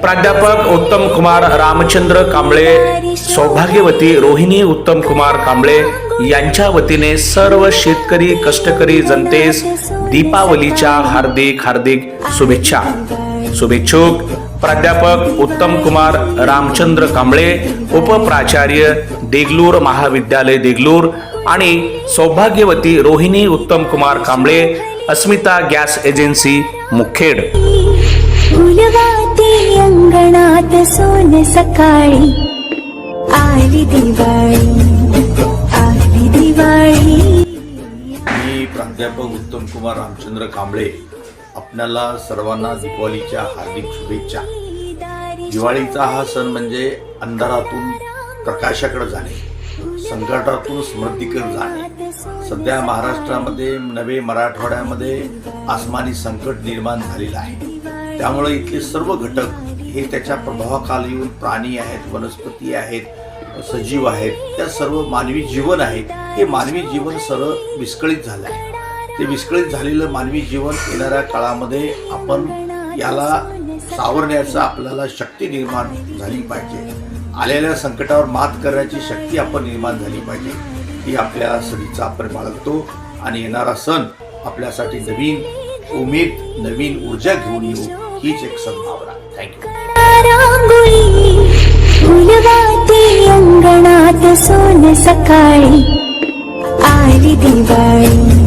प्राध्यापक उत्तम कुमार रामचंद्र कांबळे सौभाग्यवती रोहिणी उत्तम कुमार कांबळे यांच्या वतीने सर्व शेतकरी कष्टकरी जनतेस दीपावलीच्या हार्दिक हार्दिक शुभेच्छा. शुभेच्छुक प्राध्यापक उत्तम कुमार रामचंद्र कांबळे उपप्राचार्य देगलूर महाविद्यालय देगलूर आणि सौभाग्यवती रोहिणी उत्तम कुमार कांबळे अस्मिता गॅस एजन्सी मुखेड. फुलवाती अंगणात सोन सकाळी आली दिवाळी आली दिवाळी मी प्राध्यापक उत्तम कुमार रामचंद्र कांबळे आपल्याला सर्वांना दिवाळीच्या हार्दिक शुभेच्छा. दिवाळीचा हा सण म्हणजे अंधारातून प्रकाशाकडे जाणे संकटातून स्मृतीकडे जाणे. सध्या महाराष्ट्रामध्ये नवे मराठवाड्यामध्ये आसमानी संकट निर्माण झालेलं आहे. त्यामुळे इथले सर्व घटक हे त्याच्या प्रभावाखाली येऊन प्राणी आहेत वनस्पती आहेत सजीव आहेत त्या सर्व मानवी जीवन आहे हे मानवी जीवन सर्व विस्कळीत झालं आहे. ते विस्कळीत झालेलं मानवी जीवन येणाऱ्या काळामध्ये आपण याला सावरण्याचा आपल्याला शक्ती निर्माण झाली पाहिजे. आलेल्या संकटावर मात करण्याची शक्ती आपण निर्माण झाली पाहिजे. ही आपल्या सणीचा आपण बाळगतो आणि येणारा सण आपल्यासाठी नवीन उमेद नवीन ऊर्जा घेऊन येऊ. हीच एक सद्भावना थँक्यू रांगोळी फुलवाती अंगणात सोन सकाळी आली दिवाळी आली दिवाळी आली दिवाळी